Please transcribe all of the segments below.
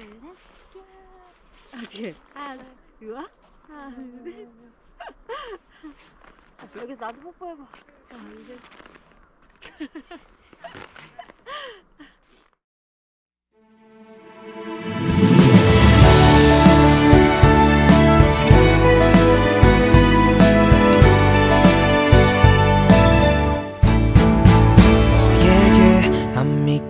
둘, 셋. 어떻게? 하나, 이거? 하나, 둘, 셋. 여기서 나도 뽀뽀해봐. 하나, 둘, 셋.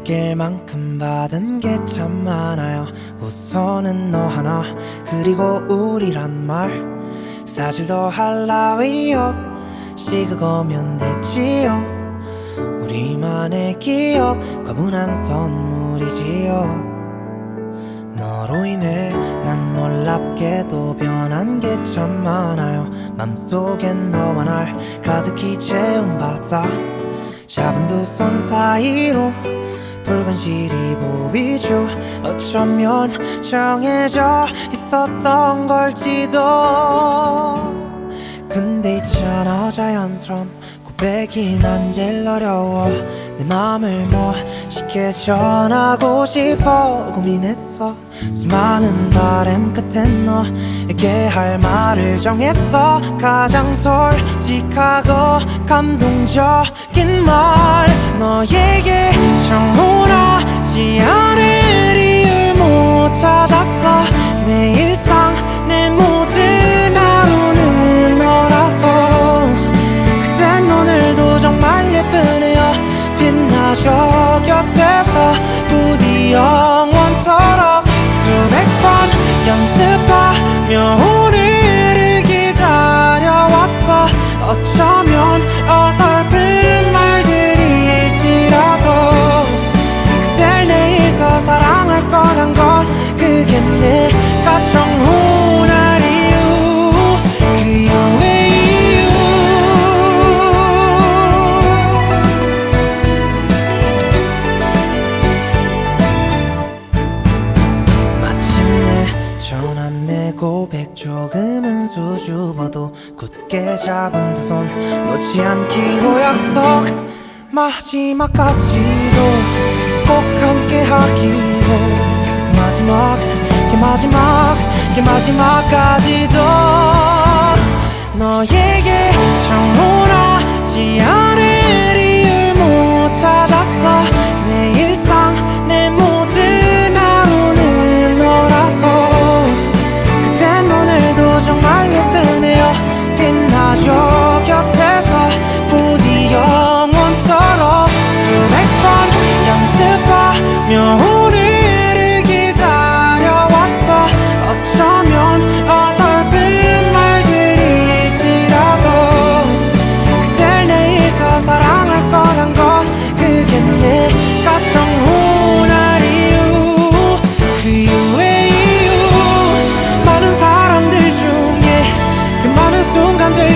안 믿길 만큼 받은 게 참 많아요. 우선은 너 하나 그리고 우리란 말. 사실도 할 나위 없이 그거면 됐지요. 우리만의 기억 과분한 선물이지요. 너로 인해 난 놀랍게도 변한 게 참 많아요. 맘속엔 너와 날 가득히 채운 바다. 잡은 두 손 사이로 붉은 실이 보이죠? 어쩌면 정해져 있었던 걸지도. 근데 있잖아 자연스러운 고백이 난 제일 어려워. 내 맘을 멋있게 전하고 싶어. 고민했어. 수많은 바램 끝에 너에게 할 말을 정했어. 가장 솔직하고 감동적인 말. 너에게 청혼하지 않을 이유를 못 찾았 거란 것. 그게 내가 청혼할 이유. 그 이유의 이유. 마침내 전한 내 고백 조금은 수줍어도 굳게 잡은 두 손 놓지 않기로 약속. 마지막까지도 마지막 그 마지막까지도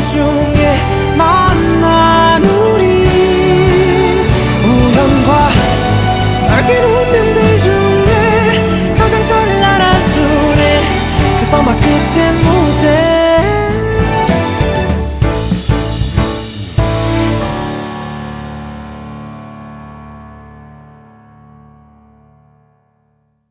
순